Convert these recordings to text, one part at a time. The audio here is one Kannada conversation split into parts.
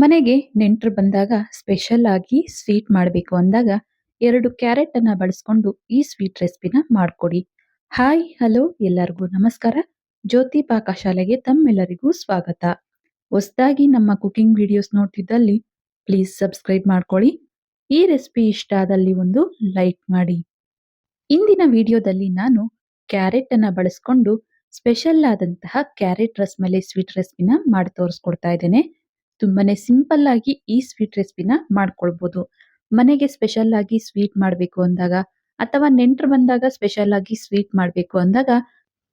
ಮನೆಗೆ ನೆಂಟರು ಬಂದಾಗ ಸ್ಪೆಷಲ್ ಆಗಿ ಸ್ವೀಟ್ ಮಾಡಬೇಕು ಅಂದಾಗ ಎರಡು ಕ್ಯಾರೆಟ್ ಅನ್ನ ಬಳಸ್ಕೊಂಡು ಈ ಸ್ವೀಟ್ ರೆಸಿಪಿನ ಮಾಡ್ಕೊಡಿ. ಹಾಯ್ ಹಲೋ ಎಲ್ಲರಿಗೂ ನಮಸ್ಕಾರ. ಜ್ಯೋತಿ ಪಾಕಶಾಲೆಗೆ ತಮ್ಮೆಲ್ಲರಿಗೂ ಸ್ವಾಗತ. ಹೊಸದಾಗಿ ನಮ್ಮ ಕುಕಿಂಗ್ ವಿಡಿಯೋಸ್ ನೋಡ್ತಿದ್ದಲ್ಲಿ ಪ್ಲೀಸ್ ಸಬ್ಸ್ಕ್ರೈಬ್ ಮಾಡ್ಕೊಳ್ಳಿ ಈ ರೆಸಿಪಿ ಇಷ್ಟ ಆದಲ್ಲಿ ಒಂದು ಲೈಕ್ ಮಾಡಿ. ಇಂದಿನ ವಿಡಿಯೋದಲ್ಲಿ ನಾನು ಕ್ಯಾರೆಟ್ ಅನ್ನ ಬಳಸ್ಕೊಂಡು ಸ್ಪೆಷಲ್ ಆದಂತಹ ಕ್ಯಾರೆಟ್ ರಸ್ಮಲೈ ಸ್ವೀಟ್ ರೆಸಿಪಿನ ಮಾಡಿ ತೋರಿಸ್ಕೊಡ್ತಾ ಇದ್ದೇನೆ. ತುಂಬಾನೇ ಸಿಂಪಲ್ ಆಗಿ ಈ ಸ್ವೀಟ್ ರೆಸಿಪಿನ ಮಾಡ್ಕೊಳ್ಬಹುದು ಮನೆಗೆ ಸ್ಪೆಷಲ್ ಆಗಿ ಸ್ವೀಟ್ ಮಾಡಬೇಕು ಅಂದಾಗ ಅಥವಾ ನೆಂಟರು ಬಂದಾಗ ಸ್ಪೆಷಲ್ ಆಗಿ ಸ್ವೀಟ್ ಮಾಡಬೇಕು ಅಂದಾಗ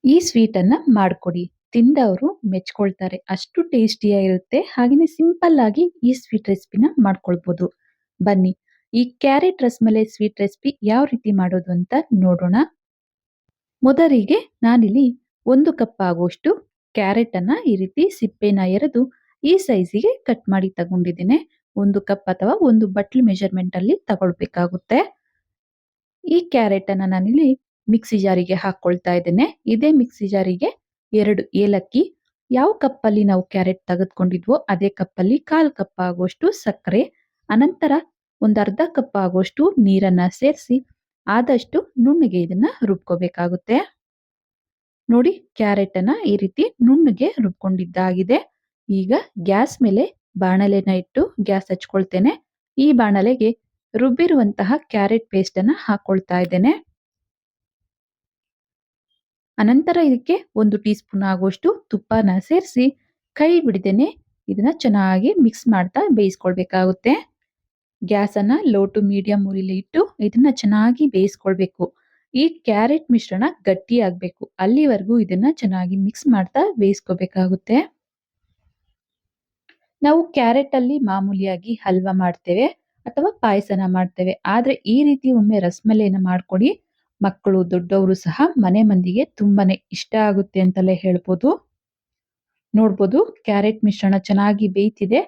ಈ ಸ್ವೀಟ್ ಅನ್ನ ಮಾಡ್ಕೊಡಿ. ತಿಂದವರು ಮೆಚ್ಕೊಳ್ತಾರೆ. ಅಷ್ಟು ಟೇಸ್ಟಿಯಾಗಿರುತ್ತೆ ಹಾಗೆಯೇ ಸಿಂಪಲ್ ಆಗಿ ಈ ಸ್ವೀಟ್ ರೆಸಿಪಿನ ಮಾಡ್ಕೊಳ್ಬಹುದು ಬನ್ನಿ. ಈ ಕ್ಯಾರೆಟ್ ರಸ್ಮಲೈ ಸ್ವೀಟ್ ರೆಸಿಪಿ ಯಾವ ರೀತಿ ಮಾಡೋದು ಅಂತ ನೋಡೋಣ. ಮೊದಲಿಗೆ ನಾನಿಲ್ಲಿ ಒಂದು ಕಪ್ ಆಗುವಷ್ಟು ಕ್ಯಾರೆಟ್ ಅನ್ನ ಈ ರೀತಿ ಸಿಪ್ಪೆನ ಎರೆದು ಈ ಸೈಜಿಗೆ ಕಟ್ ಮಾಡಿ ತಗೊಂಡಿದ್ದೀನಿ. ಒಂದು ಕಪ್ ಅಥವಾ ಒಂದು ಬಟ್ಲು ಮೆಜರ್ಮೆಂಟ್ ಅಲ್ಲಿ ತಗೊಳ್ಬೇಕಾಗುತ್ತೆ. ಈ ಕ್ಯಾರೆಟ್ ಅನ್ನ ನಾನಿಲ್ಲಿ ಮಿಕ್ಸಿ ಜಾರಿಗೆ ಹಾಕೊಳ್ತಾ ಇದ್ದೇನೆ. ಇದೇ ಮಿಕ್ಸಿ ಜಾರಿಗೆ ಎರಡು ಏಲಕ್ಕಿ. ಯಾವ ಕಪ್ ಅಲ್ಲಿ ನಾವು ಕ್ಯಾರೆಟ್ ತೆಗೆದುಕೊಂಡಿದ್ವೋ ಅದೇ ಕಪ್ ಅಲ್ಲಿ ಕಾಲ್ ಕಪ್ ಆಗುವಷ್ಟು ಸಕ್ಕರೆ. ಅನಂತರ ಒಂದು ಅರ್ಧ ಕಪ್ ಆಗುವಷ್ಟು ನೀರನ್ನ ಸೇರಿಸಿ ಆದಷ್ಟು ನುಣ್ಣಗೆ ಇದನ್ನ ರುಬ್ಕೋಬೇಕಾಗುತ್ತೆ. ನೋಡಿ ಕ್ಯಾರೆಟ್ ಅನ್ನ ಈ ರೀತಿ ನುಣ್ಣಗೆ ರುಬ್ಕೊಂಡಿದ್ದಾಗಿದೆ. ಈಗ ಗ್ಯಾಸ್ ಮೇಲೆ ಬಾಣಲೆನ ಇಟ್ಟು ಗ್ಯಾಸ್ ಹಚ್ಕೊಳ್ತೇನೆ. ಈ ಬಾಣಲೆಗೆ ರುಬ್ಬಿರುವಂತಹ ಕ್ಯಾರೆಟ್ ಪೇಸ್ಟ್ ಅನ್ನ ಹಾಕೊಳ್ತಾ ಇದ್ದೇನೆ. ಅನಂತರ ಇದಕ್ಕೆ ಒಂದು ಟೀ ಸ್ಪೂನ್ ಆಗುವಷ್ಟು ತುಪ್ಪನ ಸೇರಿಸಿ ಕೈ ಬಿಡದೇನೆ ಇದನ್ನ ಚೆನ್ನಾಗಿ ಮಿಕ್ಸ್ ಮಾಡ್ತಾ ಬೇಯಿಸ್ಕೊಳ್ಬೇಕಾಗುತ್ತೆ. ಗ್ಯಾಸ್ ಅನ್ನ ಲೋ ಟು ಮೀಡಿಯಂ ಉರಿಲಿ ಇಟ್ಟು ಇದನ್ನ ಚೆನ್ನಾಗಿ ಬೇಯಿಸ್ಕೊಳ್ಬೇಕು. ಈ ಕ್ಯಾರೆಟ್ ಮಿಶ್ರಣ ಗಟ್ಟಿ ಆಗ್ಬೇಕು ಅಲ್ಲಿವರೆಗೂ ಇದನ್ನ ಚೆನ್ನಾಗಿ ಮಿಕ್ಸ್ ಮಾಡ್ತಾ ಬೇಯಿಸ್ಕೋಬೇಕಾಗುತ್ತೆ. ನಾವು ಕ್ಯಾರೆಟ್ ಅಲ್ಲಿ ಮಾಮೂಲಿಯಾಗಿ ಹಲ್ವಾ ಮಾಡ್ತೇವೆ ಅಥವಾ ಪಾಯಸನ ಮಾಡ್ತೇವೆ. ಆದ್ರೆ ಈ ರೀತಿ ಒಮ್ಮೆ ರಸಮಲೈನ ಮಾಡ್ಕೊಡಿ. ಮಕ್ಕಳು, ದೊಡ್ಡವರು ಸಹ ಮನೆ ಮಂದಿಗೆ ತುಂಬಾನೇ ಇಷ್ಟ ಆಗುತ್ತೆ ಅಂತಲೇ ಹೇಳ್ಬೋದು. ನೋಡ್ಬೋದು ಕ್ಯಾರೆಟ್ ಮಿಶ್ರಣ ಚೆನ್ನಾಗಿ ಬೇಯ್ತಿದೆ.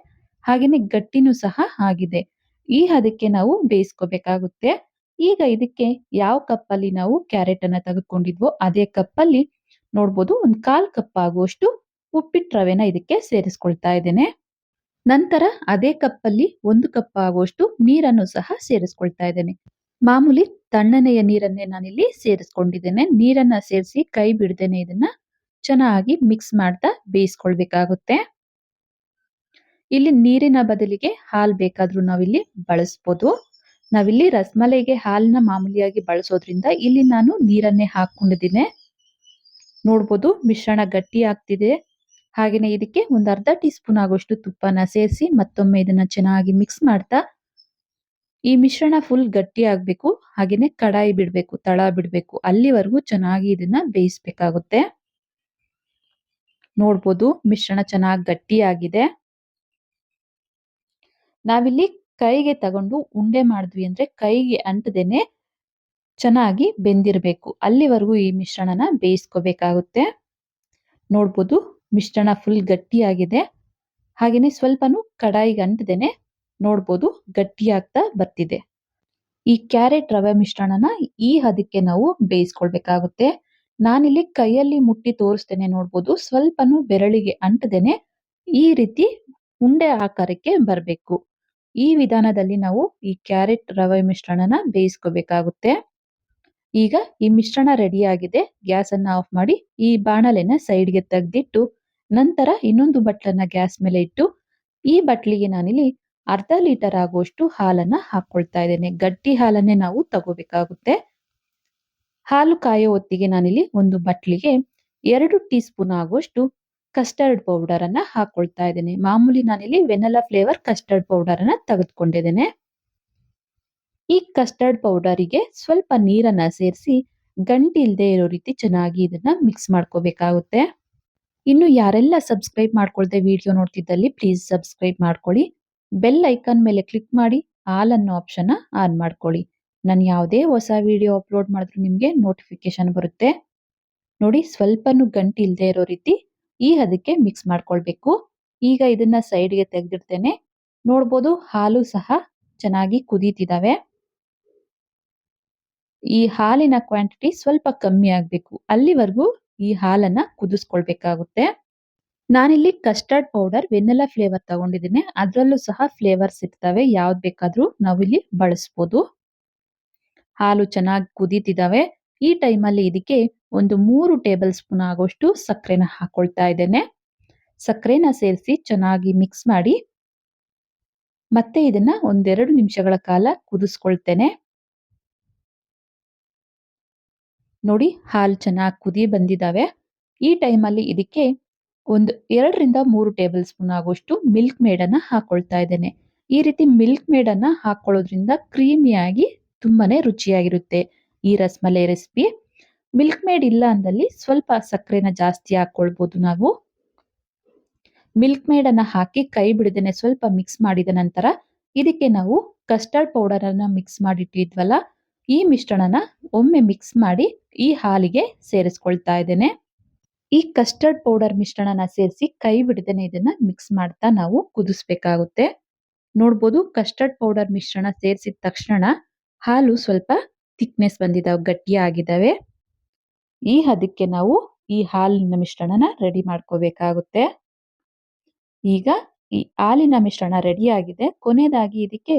ಹಾಗೇನೆ ಗಟ್ಟಿನೂ ಸಹ ಆಗಿದೆ. ಈ ಹದಕ್ಕೆ ನಾವು ಬೇಯಿಸ್ಕೋಬೇಕಾಗುತ್ತೆ. ಈಗ ಇದಕ್ಕೆ ಯಾವ ಕಪ್ ಅಲ್ಲಿ ನಾವು ಕ್ಯಾರೆಟ್ ಅನ್ನ ತೆಗೆದುಕೊಂಡಿದ್ವೋ ಅದೇ ಕಪ್ ಅಲ್ಲಿ ನೋಡ್ಬೋದು ಒಂದು ಕಾಲ್ ಕಪ್ ಆಗುವಷ್ಟು ಉಪ್ಪಿಟ್ಟು ರವೆನ ಇದಕ್ಕೆ ಸೇರಿಸ್ಕೊಳ್ತಾ ಇದ್ದೇನೆ. ನಂತರ ಅದೇ ಕಪ್ಪಲ್ಲಿ ಒಂದು ಕಪ್ ಆಗುವಷ್ಟು ನೀರನ್ನು ಸಹ ಸೇರಿಸ್ಕೊಳ್ತಾ ಇದ್ದೇನೆ. ಮಾಮೂಲಿ ತಣ್ಣನೆಯ ನೀರನ್ನೇ ನಾನಿಲ್ಲಿ ಸೇರಿಸ್ಕೊಂಡಿದ್ದೇನೆ. ನೀರನ್ನ ಸೇರಿಸಿ ಕೈ ಬಿಡ್ದೇನೆ ಇದನ್ನ ಚೆನ್ನಾಗಿ ಮಿಕ್ಸ್ ಮಾಡ್ತಾ ಬೇಯಿಸ್ಕೊಳ್ಬೇಕಾಗುತ್ತೆ. ಇಲ್ಲಿ ನೀರಿನ ಬದಲಿಗೆ ಹಾಲು ಬೇಕಾದ್ರೂ ನಾವಿಲ್ಲಿ ಬಳಸ್ಬೋದು. ನಾವಿಲ್ಲಿ ರಸಮಲೈಗೆ ಹಾಲನ್ನ ಮಾಮೂಲಿಯಾಗಿ ಬಳಸೋದ್ರಿಂದ ಇಲ್ಲಿ ನಾನು ನೀರನ್ನೇ ಹಾಕೊಂಡಿದ್ದೀನಿ ನೋಡ್ಬೋದು ಮಿಶ್ರಣ ಗಟ್ಟಿ ಆಗ್ತಿದೆ. ಹಾಗೆಯೇ ಇದಕ್ಕೆ ಒಂದು ಅರ್ಧ ಟೀ ಸ್ಪೂನ್ ಆಗುವಷ್ಟು ತುಪ್ಪನ ಸೇರಿಸಿ ಮತ್ತೊಮ್ಮೆ ಇದನ್ನ ಚೆನ್ನಾಗಿ ಮಿಕ್ಸ್ ಮಾಡ್ತಾ ಈ ಮಿಶ್ರಣ ಫುಲ್ ಗಟ್ಟಿ ಆಗ್ಬೇಕು. ಹಾಗೇನೆ ಕಡಾಯಿ ಬಿಡಬೇಕು, ತಳ ಬಿಡಬೇಕು. ಅಲ್ಲಿವರೆಗೂ ಚೆನ್ನಾಗಿ ಇದನ್ನ ಬೇಯಿಸ್ಬೇಕಾಗುತ್ತೆ. ನೋಡ್ಬೋದು ಮಿಶ್ರಣ ಚೆನ್ನಾಗಿ ಗಟ್ಟಿಯಾಗಿದೆ ನಾವಿಲ್ಲಿ ಕೈಗೆ ತಗೊಂಡು ಉಂಡೆ ಮಾಡಿದ್ವಿ ಅಂದ್ರೆ ಕೈಗೆ ಅಂಟದೇನೆ ಚೆನ್ನಾಗಿ ಬೆಂದಿರಬೇಕು. ಅಲ್ಲಿವರೆಗೂ ಈ ಮಿಶ್ರಣನ ಬೇಯಿಸ್ಕೋಬೇಕಾಗುತ್ತೆ. ನೋಡ್ಬೋದು ಮಿಶ್ರಣ ಫುಲ್ ಗಟ್ಟಿಯಾಗಿದೆ. ಹಾಗೆಯೇ ಸ್ವಲ್ಪನೂ ಕಡಾಯಿಗೆ ಅಂಟದೇನೆ ನೋಡ್ಬೋದು ಗಟ್ಟಿಯಾಗ್ತಾ ಬರ್ತಿದೆ. ಈ ಕ್ಯಾರೆಟ್ ರವೆ ಮಿಶ್ರಣನ ಈ ಹದಕ್ಕೆ ನಾವು ಬೇಯಿಸ್ಕೊಳ್ಬೇಕಾಗುತ್ತೆ. ನಾನಿಲ್ಲಿ ಕೈಯಲ್ಲಿ ಮುಟ್ಟಿ ತೋರಿಸ್ತೇನೆ ನೋಡ್ಬೋದು. ಸ್ವಲ್ಪನೂ ಬೆರಳಿಗೆ ಅಂಟದೇನೆ ಈ ರೀತಿ ಉಂಡೆ ಆಕಾರಕ್ಕೆ ಬರಬೇಕು. ಈ ವಿಧಾನದಲ್ಲಿ ನಾವು ಈ ಕ್ಯಾರೆಟ್ ರವೆ ಮಿಶ್ರಣನ ಬೇಯಿಸ್ಕೋಬೇಕಾಗುತ್ತೆ. ಈಗ ಈ ಮಿಶ್ರಣ ರೆಡಿ ಆಗಿದೆ. ಗ್ಯಾಸ್ ಅನ್ನ ಆಫ್ ಮಾಡಿ ಈ ಬಾಣಲೆನ ಸೈಡ್ಗೆ ತೆಗೆದಿಟ್ಟು ನಂತರ ಇನ್ನೊಂದು ಬಟ್ಲನ್ನ ಗ್ಯಾಸ್ ಮೇಲೆ ಇಟ್ಟು, ಈ ಬಟ್ಲಿಗೆ ನಾನಿಲ್ಲಿ ಅರ್ಧ ಲೀಟರ್ ಆಗುವಷ್ಟು ಹಾಲನ್ನ ಹಾಕೊಳ್ತಾ ಇದ್ದೇನೆ. ಗಟ್ಟಿ ಹಾಲನ್ನೇ ನಾವು ತಗೋಬೇಕಾಗುತ್ತೆ. ಹಾಲು ಕಾಯೋ ಹೊತ್ತಿಗೆ ನಾನಿಲ್ಲಿ ಒಂದು ಬಟ್ಲಿಗೆ ಎರಡು ಟೀ ಸ್ಪೂನ್ ಆಗುವಷ್ಟು ಕಸ್ಟರ್ಡ್ ಪೌಡರ್ ಅನ್ನ ಹಾಕೊಳ್ತಾ ಇದ್ದೇನೆ. ಮಾಮೂಲಿ ನಾನಿಲ್ಲಿ ವೆನಲಾ ಫ್ಲೇವರ್ ಕಸ್ಟರ್ಡ್ ಪೌಡರ್ ಅನ್ನ ತೆಗೆದುಕೊಂಡಿದ್ದೇನೆ. ಈ ಕಸ್ಟರ್ಡ್ ಪೌಡರಿಗೆ ಸ್ವಲ್ಪ ನೀರನ್ನ ಸೇರಿಸಿ ಗಂಟಿ ಇಲ್ಲದೆ ಇರೋ ರೀತಿ ಚೆನ್ನಾಗಿ ಇದನ್ನ ಮಿಕ್ಸ್ ಮಾಡ್ಕೋಬೇಕಾಗುತ್ತೆ. ಇನ್ನು ಯಾರೆಲ್ಲ ಸಬ್ಸ್ಕ್ರೈಬ್ ಮಾಡ್ಕೊಳ್ದೆ ವಿಡಿಯೋ ನೋಡ್ತಿದ್ದಲ್ಲಿ ಪ್ಲೀಸ್ ಸಬ್ಸ್ಕ್ರೈಬ್ ಮಾಡ್ಕೊಳ್ಳಿ. ಬೆಲ್ ಐಕಾನ್ ಮೇಲೆ ಕ್ಲಿಕ್ ಮಾಡಿ ಆಲ್ ಅನ್ನೋ ಆಪ್ಷನ್ ಆನ್ ಮಾಡ್ಕೊಳ್ಳಿ. ನಾನು ಯಾವುದೇ ಹೊಸ ವಿಡಿಯೋ ಅಪ್ಲೋಡ್ ಮಾಡಿದ್ರು ನಿಮಗೆ ನೋಟಿಫಿಕೇಶನ್ ಬರುತ್ತೆ. ನೋಡಿ ಸ್ವಲ್ಪನೂ ಗಂಟಿ ಇಲ್ಲದೆ ಇರೋ ರೀತಿ ಈ ಅದಕ್ಕೆ ಮಿಕ್ಸ್ ಮಾಡ್ಕೊಳ್ಬೇಕು. ಈಗ ಇದನ್ನ ಸೈಡ್ಗೆ ತೆಗೆದಿಡ್ತೇನೆ. ನೋಡ್ಬೋದು ಹಾಲು ಸಹ ಚೆನ್ನಾಗಿ ಕುದೀತಿದಾವೆ. ಈ ಹಾಲಿನ ಕ್ವಾಂಟಿಟಿ ಸ್ವಲ್ಪ ಕಮ್ಮಿ ಆಗ್ಬೇಕು. ಅಲ್ಲಿವರೆಗೂ ಈ ಹಾಲನ್ನ ಕುದಿಸ್ಕೊಳ್ಬೇಕಾಗುತ್ತೆ. ನಾನಿಲ್ಲಿ ಕಸ್ಟರ್ಡ್ ಪೌಡರ್ ವೆನಿಲಾ ಫ್ಲೇವರ್ ತಗೊಂಡಿದ್ದೀನಿ. ಅದರಲ್ಲೂ ಸಹ ಫ್ಲೇವರ್ಸ್ ಇರ್ತವೆ. ಯಾವ್ದು ಬೇಕಾದ್ರೂ ನಾವಿಲ್ಲಿ ಬಳಸ್ಬೋದು. ಹಾಲು ಚೆನ್ನಾಗಿ ಕುದೀತಿದ್ದಾವೆ ಈ ಟೈಮಲ್ಲಿ ಇದಕ್ಕೆ ಒಂದು ಮೂರು ಟೇಬಲ್ ಸ್ಪೂನ್ ಆಗೋಷ್ಟು ಸಕ್ಕರೆನ ಹಾಕೊಳ್ತಾ ಇದ್ದೇನೆ. ಸಕ್ಕರೆನ ಸೇರಿಸಿ ಚೆನ್ನಾಗಿ ಮಿಕ್ಸ್ ಮಾಡಿ ಮತ್ತೆ ಇದನ್ನ ಒಂದೆರಡು ನಿಮಿಷಗಳ ಕಾಲ ಕುದಿಸ್ಕೊಳ್ತೇನೆ. ನೋಡಿ ಹಾಲು ಚೆನ್ನಾಗಿ ಕುದಿ ಬಂದಿದ್ದಾವೆ ಈ ಟೈಮಲ್ಲಿ ಇದಕ್ಕೆ ಒಂದು ಎರಡರಿಂದ ಮೂರು ಟೇಬಲ್ ಸ್ಪೂನ್ ಆಗುವಷ್ಟು ಮಿಲ್ಕ್ ಮೇಡನ್ನು ಹಾಕೊಳ್ತಾ ಇದ್ದೇನೆ. ಈ ರೀತಿ ಮಿಲ್ಕ್ ಮೇಡನ್ನು ಹಾಕೊಳ್ಳೋದ್ರಿಂದ ಕ್ರೀಮಿಯಾಗಿ ತುಂಬಾನೇ ರುಚಿಯಾಗಿರುತ್ತೆ ಈ ರಸ್ಮಲೈ ರೆಸಿಪಿ. ಮಿಲ್ಕ್ ಮೇಡ್ ಇಲ್ಲ ಅಂದಲ್ಲಿ ಸ್ವಲ್ಪ ಸಕ್ಕರೆನ ಜಾಸ್ತಿ ಹಾಕ್ಕೊಳ್ಬೋದು ನಾವು. ಮಿಲ್ಕ್ ಮೇಡನ್ನು ಹಾಕಿ ಕೈ ಬಿಡದೇನೆ ಸ್ವಲ್ಪ ಮಿಕ್ಸ್ ಮಾಡಿದ ನಂತರ ಇದಕ್ಕೆ ನಾವು ಕಸ್ಟರ್ಡ್ ಪೌಡರ್ ಅನ್ನ ಮಿಕ್ಸ್ ಮಾಡಿಟ್ಟಿದ್ವಲ್ಲ ಈ ಮಿಶ್ರಣನ ಒಮ್ಮೆ ಮಿಕ್ಸ್ ಮಾಡಿ ಈ ಹಾಲಿಗೆ ಸೇರಿಸ್ಕೊಳ್ತಾ ಇದ್ದೇನೆ. ಈ ಕಸ್ಟರ್ಡ್ ಪೌಡರ್ ಮಿಶ್ರಣನ ಸೇರಿಸಿ ಕೈ ಬಿಡದೇನೆ ಇದನ್ನ ಮಿಕ್ಸ್ ಮಾಡ್ತಾ ನಾವು ಕುದಿಸ್ಬೇಕಾಗುತ್ತೆ. ನೋಡ್ಬೋದು ಕಸ್ಟರ್ಡ್ ಪೌಡರ್ ಮಿಶ್ರಣ ಸೇರಿಸಿದ ತಕ್ಷಣ ಹಾಲು ಸ್ವಲ್ಪ ಥಿಕ್ನೆಸ್ ಬಂದಿದ್ದಾವೆ ಗಟ್ಟಿಯಾಗಿದ್ದಾವೆ ಈ ಹದಕ್ಕೆ ನಾವು ಈ ಹಾಲಿನ ಮಿಶ್ರಣನ ರೆಡಿ ಮಾಡ್ಕೋಬೇಕಾಗುತ್ತೆ. ಈಗ ಈ ಹಾಲಿನ ಮಿಶ್ರಣ ರೆಡಿ ಆಗಿದೆ. ಕೊನೆಯದಾಗಿ ಇದಕ್ಕೆ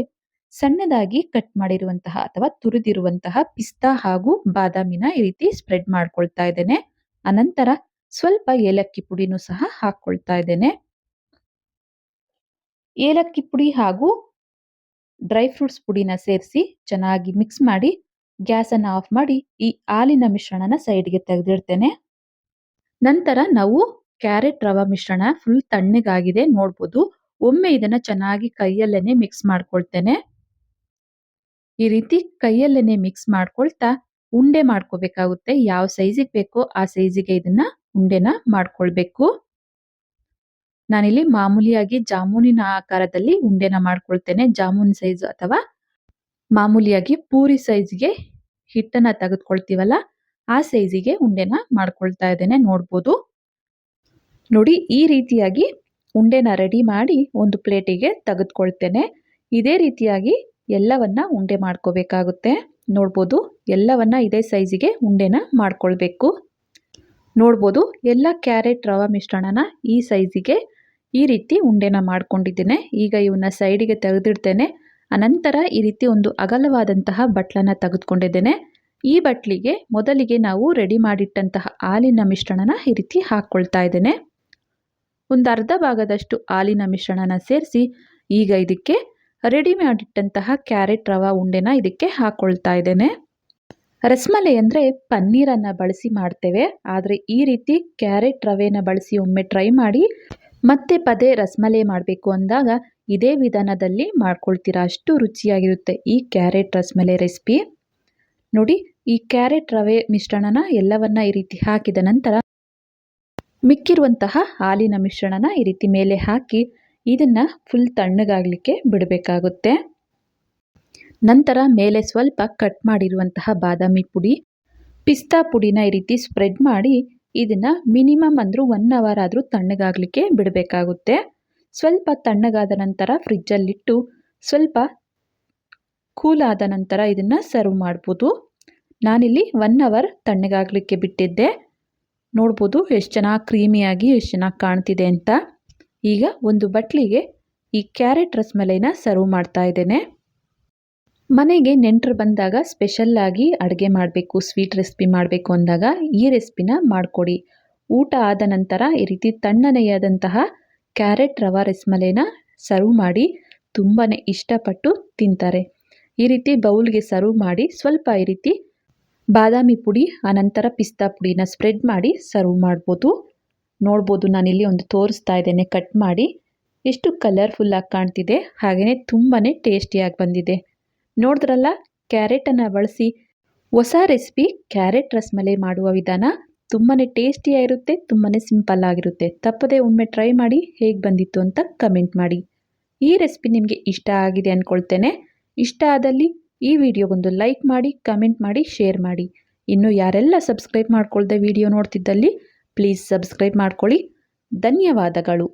ಸಣ್ಣದಾಗಿ ಕಟ್ ಮಾಡಿರುವಂತಹ ಅಥವಾ ತುರಿದಿರುವಂತಹ ಪಿಸ್ತಾ ಹಾಗೂ ಬಾದಾಮಿನ ಈ ರೀತಿ ಸ್ಪ್ರೆಡ್ ಮಾಡ್ಕೊಳ್ತಾ ಇದ್ದೇನೆ. ಅನಂತರ ಸ್ವಲ್ಪ ಏಲಕ್ಕಿ ಪುಡಿನೂ ಸಹ ಹಾಕೊಳ್ತಾ ಇದ್ದೇನೆ. ಏಲಕ್ಕಿ ಪುಡಿ ಹಾಗೂ ಡ್ರೈ ಫ್ರೂಟ್ಸ್ ಪುಡಿನ ಸೇರಿಸಿ ಚೆನ್ನಾಗಿ ಮಿಕ್ಸ್ ಮಾಡಿ ಗ್ಯಾಸ್ ಅನ್ನು ಆಫ್ ಮಾಡಿ ಈ ಹಾಲಿನ ಮಿಶ್ರಣನ ಸೈಡ್ಗೆ ತೆಗೆದಿಡ್ತೇನೆ. ನಂತರ ನಾವು ಕ್ಯಾರೆಟ್ ರವಾ ಮಿಶ್ರಣ ಫುಲ್ ತಣ್ಣಗಾಗಿದೆ ನೋಡ್ಬೋದು. ಒಮ್ಮೆ ಇದನ್ನ ಚೆನ್ನಾಗಿ ಕೈಯಲ್ಲೇನೆ ಮಿಕ್ಸ್ ಮಾಡ್ಕೊಳ್ತೇನೆ. ಈ ರೀತಿ ಕೈಯಲ್ಲೇನೆ ಮಿಕ್ಸ್ ಮಾಡ್ಕೊಳ್ತಾ ಉಂಡೆ ಮಾಡ್ಕೋಬೇಕಾಗುತ್ತೆ. ಯಾವ ಸೈಜಿಗೆ ಬೇಕೋ ಆ ಸೈಜಿಗೆ ಇದನ್ನ ಉಂಡೆನ ಮಾಡ್ಕೊಳ್ಬೇಕು. ನಾನಿಲ್ಲಿ ಮಾಮೂಲಿಯಾಗಿ ಜಾಮೂನಿನ ಆಕಾರದಲ್ಲಿ ಉಂಡೆನ ಮಾಡ್ಕೊಳ್ತೇನೆ. ಜಾಮೂನ್ ಸೈಜ್ ಅಥವಾ ಮಾಮೂಲಿಯಾಗಿ ಪೂರಿ ಸೈಜ್ಗೆ ಹಿಟ್ಟನ್ನ ತೆಗೆದುಕೊಳ್ತೀವಲ್ಲ, ಆ ಸೈಜಿಗೆ ಉಂಡೆನ ಮಾಡ್ಕೊಳ್ತಾ ಇದ್ದೇನೆ. ನೋಡ್ಬೋದು. ನೋಡಿ, ಈ ರೀತಿಯಾಗಿ ಉಂಡೆನ ರೆಡಿ ಮಾಡಿ ಒಂದು ಪ್ಲೇಟಿಗೆ ತೆಗೆದುಕೊಳ್ತೇನೆ. ಇದೇ ರೀತಿಯಾಗಿ ಎಲ್ಲವನ್ನ ಉಂಡೆ ಮಾಡ್ಕೋಬೇಕಾಗುತ್ತೆ. ನೋಡ್ಬೋದು, ಎಲ್ಲವನ್ನ ಇದೇ ಸೈಜಿಗೆ ಉಂಡೆನ ಮಾಡ್ಕೊಳ್ಬೇಕು. ನೋಡ್ಬೋದು, ಎಲ್ಲ ಕ್ಯಾರೆಟ್, ರವ ಮಿಶ್ರಣನ ಈ ಸೈಜಿಗೆ ಈ ರೀತಿ ಉಂಡೆನ ಮಾಡ್ಕೊಂಡಿದ್ದೇನೆ. ಈಗ ಇವನ್ನ ಸೈಡಿಗೆ ತೆಗೆದಿಡ್ತೇನೆ. ಅನಂತರ ಈ ರೀತಿ ಒಂದು ಅಗಲವಾದಂತಹ ಬಟ್ಲನ್ನ ತೆಗೆದುಕೊಂಡಿದ್ದೇನೆ. ಈ ಬಟ್ಲಿಗೆ ಮೊದಲಿಗೆ ನಾವು ರೆಡಿ ಮಾಡಿಟ್ಟಂತಹ ಹಾಲಿನ ಮಿಶ್ರಣನ ಈ ರೀತಿ ಹಾಕ್ಕೊಳ್ತಾ ಇದ್ದೇನೆ. ಒಂದು ಅರ್ಧ ಭಾಗದಷ್ಟು ಹಾಲಿನ ಮಿಶ್ರಣನ ಸೇರಿಸಿ, ಈಗ ಇದಕ್ಕೆ ರೆಡಿ ಮಾಡಿಟ್ಟಂತಹ ಕ್ಯಾರೆಟ್ ರವ ಉಂಡೆನ ಇದಕ್ಕೆ ಹಾಕ್ಕೊಳ್ತಾ ಇದ್ದೇನೆ. ರಸ್ಮಲೈ ಅಂದರೆ ಪನ್ನೀರನ್ನು ಬಳಸಿ ಮಾಡ್ತೇವೆ. ಆದರೆ ಈ ರೀತಿ ಕ್ಯಾರೆಟ್ ರವೆನ ಬಳಸಿ ಒಮ್ಮೆ ಟ್ರೈ ಮಾಡಿ ಮತ್ತೆ ಪದೇ ರಸ್ಮಲೈ ಮಾಡಬೇಕು ಅಂದಾಗ ಇದೇ ವಿಧಾನದಲ್ಲಿ ಮಾಡ್ಕೊಳ್ತೀರಾ ಅಷ್ಟು ರುಚಿಯಾಗಿರುತ್ತೆ ಈ ಕ್ಯಾರೆಟ್ ರಸ್ಮಲೈ ರೆಸಿಪಿ. ನೋಡಿ, ಈ ಕ್ಯಾರೆಟ್ ರವೆ ಮಿಶ್ರಣನ ಎಲ್ಲವನ್ನ ಈ ರೀತಿ ಹಾಕಿದ ನಂತರ ಮಿಕ್ಕಿರುವಂತಹ ಹಾಲಿನ ಮಿಶ್ರಣನ ಈ ರೀತಿ ಮೇಲೆ ಹಾಕಿ ಇದನ್ನ ಫುಲ್ ತಣ್ಣಗಾಗಲಿಕ್ಕೆ ಬಿಡಬೇಕಾಗುತ್ತೆ. ನಂತರ ಮೇಲೆ ಸ್ವಲ್ಪ ಕಟ್ ಮಾಡಿರುವಂತಹ ಬಾದಾಮಿ ಪುಡಿ, ಪಿಸ್ತಾ ಪುಡಿನ ಈ ರೀತಿ ಸ್ಪ್ರೆಡ್ ಮಾಡಿ ಇದನ್ನ ಮಿನಿಮಮ್ ಅಂದರೂ ಒನ್ ಅವರ್ ಆದರೂ ತಣ್ಣಗಾಗಲಿಕ್ಕೆ ಬಿಡಬೇಕಾಗುತ್ತೆ. ಸ್ವಲ್ಪ ತಣ್ಣಗಾದ ನಂತರ ಫ್ರಿಜ್ಜಲ್ಲಿಟ್ಟು ಸ್ವಲ್ಪ ಕೂಲ್ ಆದ ನಂತರ ಇದನ್ನು ಸರ್ವ್ ಮಾಡ್ಬೋದು. ನಾನಿಲ್ಲಿ ಒನ್ ಅವರ್ ತಣ್ಣಗಾಗಲಿಕ್ಕೆ ಬಿಟ್ಟಿದ್ದೆ. ನೋಡ್ಬೋದು ಎಷ್ಟು ಚೆನ್ನಾಗಿ ಕ್ರೀಮಿಯಾಗಿ ಎಷ್ಟು ಚೆನ್ನಾಗಿ ಕಾಣ್ತಿದೆ ಅಂತ. ಈಗ ಒಂದು ಬಟ್ಲಿಗೆ ಈ ಕ್ಯಾರೆಟ್ ರಸ್ಮಲೈನ ಸರ್ವ್ ಮಾಡ್ತಾ ಇದ್ದೇನೆ. ಮನೆಗೆ ನೆಂಟರು ಬಂದಾಗ ಸ್ಪೆಷಲ್ಲಾಗಿ ಅಡುಗೆ ಮಾಡಬೇಕು ಸ್ವೀಟ್ ರೆಸಿಪಿ ಮಾಡಬೇಕು ಅಂದಾಗ ಈ ರೆಸಿಪಿನ ಮಾಡಿಕೊಡಿ. ಊಟ ಆದ ನಂತರ ಈ ರೀತಿ ತಣ್ಣನೆಯಾದಂತಹ ಕ್ಯಾರೆಟ್ ರವಾ ರಸ್ಮಲೈನ ಸರ್ವ್ ಮಾಡಿ ತುಂಬಾ ಇಷ್ಟಪಟ್ಟು ತಿಂತಾರೆ. ಈ ರೀತಿ ಬೌಲ್ಗೆ ಸರ್ವ್ ಮಾಡಿ ಸ್ವಲ್ಪ ಈ ರೀತಿ ಬಾದಾಮಿ ಪುಡಿ, ಆನಂತರ ಪಿಸ್ತಾ ಪುಡಿನ ಸ್ಪ್ರೆಡ್ ಮಾಡಿ ಸರ್ವ್ ಮಾಡ್ಬೋದು. ನೋಡ್ಬೋದು. ನಾನಿಲ್ಲಿ ಒಂದು ತೋರಿಸ್ತಾ ಇದ್ದೇನೆ. ಕಟ್ ಮಾಡಿ. ಎಷ್ಟು ಕಲರ್ಫುಲ್ಲಾಗಿ ಕಾಣ್ತಿದೆ. ಹಾಗೆಯೇ ತುಂಬಾ ಟೇಸ್ಟಿಯಾಗಿ ಬಂದಿದೆ. ನೋಡಿದ್ರಲ್ಲ, ಕ್ಯಾರೆಟನ್ನು ಬಳಸಿ ಹೊಸ ರೆಸಿಪಿ ಕ್ಯಾರೆಟ್ ರಸ್ಮಲೈ ಮಾಡುವ ವಿಧಾನ ತುಂಬಾ ಟೇಸ್ಟಿಯಾಗಿರುತ್ತೆ ತುಂಬಾ ಸಿಂಪಲ್ ಆಗಿರುತ್ತೆ. ತಪ್ಪದೆ ಒಮ್ಮೆ ಟ್ರೈ ಮಾಡಿ ಹೇಗೆ ಬಂದಿತ್ತು ಅಂತ ಕಮೆಂಟ್ ಮಾಡಿ. ಈ ರೆಸಿಪಿ ನಿಮಗೆ ಇಷ್ಟ ಆಗಿದೆ ಅಂದ್ಕೊಳ್ತೇನೆ ಇಷ್ಟ ಆದಲ್ಲಿ ಈ ವಿಡಿಯೋಗೊಂದು ಲೈಕ್ ಮಾಡಿ ಕಮೆಂಟ್ ಮಾಡಿ ಶೇರ್ ಮಾಡಿ. ಇನ್ನು ಯಾರೆಲ್ಲ ಸಬ್ಸ್ಕ್ರೈಬ್ ಮಾಡ್ಕೊಳ್ದೆ ವಿಡಿಯೋ ನೋಡ್ತಿದ್ದಲ್ಲಿ ಪ್ಲೀಸ್ ಸಬ್ಸ್ಕ್ರೈಬ್ ಮಾಡ್ಕೊಳ್ಳಿ. ಧನ್ಯವಾದಗಳು.